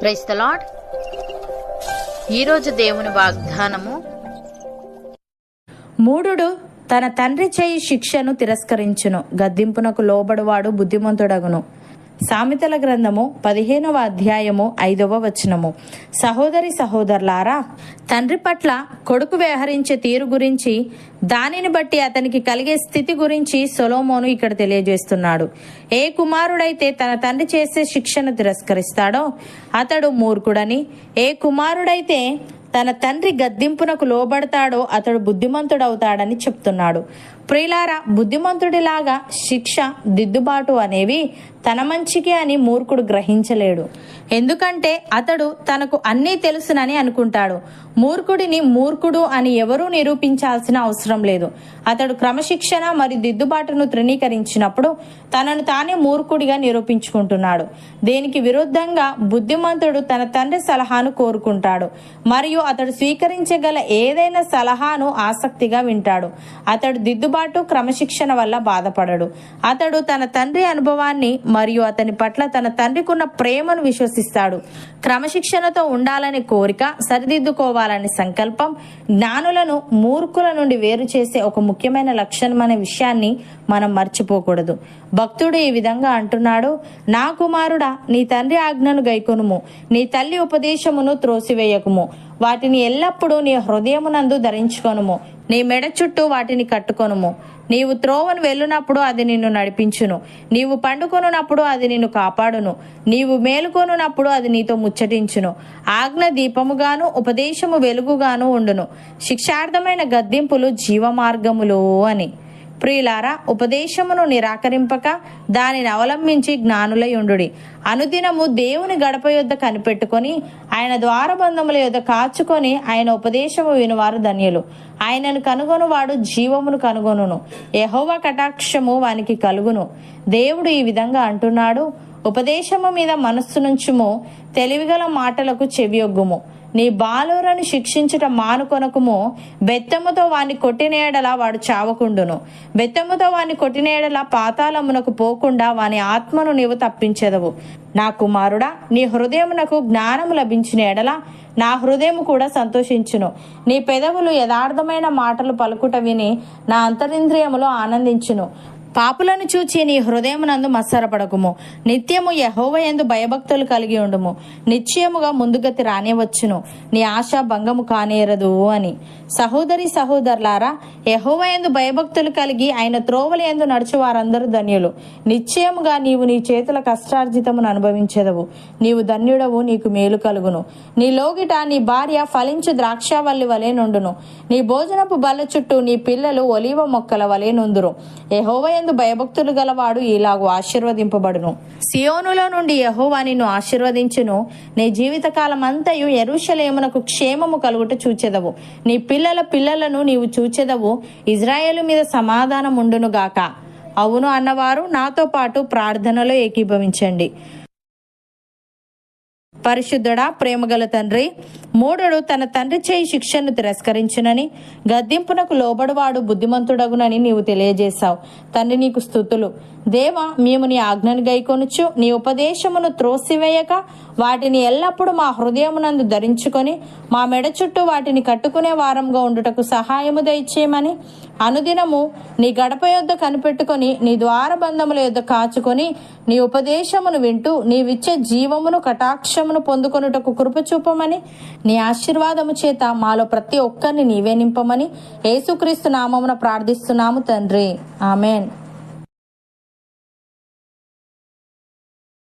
Price the lord ఈరోజు దేవుని వాగ్దానము మూఢుడు తన తండ్రి చేయి శిక్షను తిరస్కరించును. గద్దింపునకు లోబడువాడు బుద్ధిమంతుడగును. సామెతల గ్రంథము పదిహేనవ అధ్యాయము ఐదవ వచనము. సహోదరి సహోదరులారా తండ్రి పట్ల కొడుకు వ్యవహరించే తీరు గురించి దానిని బట్టి అతనికి కలిగే స్థితి గురించి సొలోమోను ఇక్కడ తెలియజేస్తున్నాడు. ఏ కుమారుడైతే తన తండ్రి చేసే శిక్షను తిరస్కరిస్తాడో అతడు మూర్ఖుడని ఏ కుమారుడైతే తన తండ్రి గద్దింపునకు లోబడతాడో అతడు బుద్ధిమంతుడవుతాడని చెప్తున్నాడు. ప్రియులారా బుద్ధిమంతుడిలాగా శిక్ష దిద్దుబాటు అనేవి తన మంచికి అని మూర్ఖుడు గ్రహించలేడు. ఎందుకంటే అతడు తనకు అన్నీ తెలుసునని అనుకుంటాడు. మూర్ఖుడిని మూర్ఖుడు అని ఎవరూ నిరూపించాల్సిన అవసరం లేదు. అతడు క్రమశిక్షణ మరియు దిద్దుబాటును తృణీకరించినప్పుడు తనను తానే మూర్ఖుడిగా నిరూపించుకుంటున్నాడు. దీనికి విరుద్ధంగా బుద్ధిమంతుడు తన తండ్రి సలహాను కోరుకుంటాడు. మరియు అతడు స్వీకరించగల ఏదైనా సలహాను ఆసక్తిగా వింటాడు. అతడు దిద్దుబాటు క్రమశిక్షణ వల్ల బాధపడడు. అతడు తన తండ్రి అనుభవాన్ని మరియు అతని పట్ల తన తండ్రికున్న ప్రేమను విశ్వసిస్తాడు. క్రమశిక్షణతో ఉండాలనే కోరిక సరిదిద్దుకోవాలనే సంకల్పం జ్ఞానులను మూర్ఖుల నుండి వేరు చేసే ఒక ముఖ్యమైన లక్షణం అనే విషయాన్ని మనం మర్చిపోకూడదు. భక్తుడు ఈ విధంగా అంటున్నాడు నా కుమారుడా నీ తండ్రి ఆజ్ఞను గైకొనుము. నీ తల్లి ఉపదేశమును త్రోసివేయకుము. వాటిని ఎల్లప్పుడూ నీ హృదయమునందు ధరించుకొనుము. నీ మెడ చుట్టూ వాటిని కట్టుకొనుము. నీవు త్రోవను వెళ్ళునప్పుడు అది నిన్ను నడిపించును. నీవు పండుకొనున్నప్పుడు అది నిన్ను కాపాడును. నీవు మేలుకొనున్నప్పుడు అది నీతో ముచ్చటించును. ఆజ్ఞ దీపముగాను ఉపదేశము వెలుగుగాను ఉండును. శిక్షార్థమైన గద్దింపులు జీవమార్గములు అని. ప్రియులారా ఉపదేశమును నిరాకరింపక దానిని అవలంబించి జ్ఞానులై ఉండుడి అనుదినము దేవుని గడప యొద్ద కనిపెట్టుకొని ఆయన ద్వారబంధముల యొద్ద కాచుకొని ఆయన ఉపదేశము వినువారు ధన్యులు. ఆయనను కనుగొనువాడు జీవమును కనుగొనును. యహోవ కటాక్షము వానికి కలుగును. దేవుడు ఈ విధంగా అంటున్నాడు ఉపదేశము మీద మనస్సు నుంచుము తెలివిగల మాటలకు చెవియొగ్గుము. నీ బాలురను శిక్షించుట మానుకొనకుము. బెత్తముతో వాణ్ణి కొట్టినేడలా వాడు చావకుండును. బెత్తముతో వాణ్ణి కొట్టినేడలా పాతాళమునకు పోకుండా వాని ఆత్మను నీవు తప్పించెదవు. నా కుమారుడా నీ హృదయమునకు జ్ఞానము లభించిన ఎడల నా హృదయము కూడా సంతోషించును. నీ పెదవులు యథార్థమైన మాటలు పలుకుట విని నా అంతరింద్రియములో ఆనందించును. పాపులను చూచి నీ హృదయమునందు మత్సరపడకుము. నిత్యము యహోవ ఎందు భయభక్తులు కలిగి ఉండుము. నిశ్చయముగా ముందుగతి రానివచ్చును. నీ ఆశ భంగము కానేరదు అని. సహోదరి సహోదరులారా యహోవ ఎందు భయభక్తులు కలిగి ఆయన త్రోవల ఎందు నడుచు వారందరూ ధన్యులు. నిశ్చయముగా నీవు నీ చేతుల కష్టార్జితమును అనుభవించదవు. నీవు ధన్యుడవు నీకు మేలు కలుగును. నీ లోగిట నీ భార్య ఫలించు ద్రాక్షావల్లి వలె నుండును. నీ భోజనపు బల్ల చుట్టూ నీ పిల్లలు ఒలీవ మొక్కల వలె నుందురు. యహోవ ఎందు భయభక్తులు గలవాడు ఇలాగు ఆశీర్వదింపబడును. సియోనులో నుండి యహోవా నిన్ను ఆశీర్వదించును. నీ జీవితకాలం అంతయు ఎరుషలేమునకు క్షేమము కలుగుట చూచెదవు. నీ పిల్లల పిల్లలను నీవు చూచెదవు. ఇజ్రాయేలు మీద సమాధానం ఉండును గాక అవును అన్నవారు నాతో పాటు ప్రార్థనలో ఏకీభవించండి. పరిశుద్ధుడా ప్రేమగల తండ్రి మూడడు తన తండ్రి చేయి శిక్షను తిరస్కరించునని గద్దింపునకు లోబడివాడు బుద్ధిమంతుడగునని నీవు తెలియజేశావు. తండ్రి నీకు స్థుతులు. దేవ మేము నీ ఆజ్ఞను గైకొనుచు నీ ఉపదేశమును త్రోసివేయక వాటిని ఎల్లప్పుడూ మా హృదయమునందు ధరించుకొని మా మెడ చుట్టూ వాటిని కట్టుకునే వారంగా ఉండుటకు సహాయము దయచేయమని అనుదినము నీ గడప యొద్ద కనిపెట్టుకొని నీ ద్వారబంధముల యొద్ద కాచుకొని నీ ఉపదేశమును వింటూ నీవిచ్చే జీవమును కటాక్షమును పొందుకొనుటకు కృపచూపమని నీ ఆశీర్వాదము చేత మాలో ప్రతి ఒక్కరిని నీవే నింపమని యేసుక్రీస్తు నామమున ప్రార్థిస్తున్నాము తండ్రి. ఆమెన్.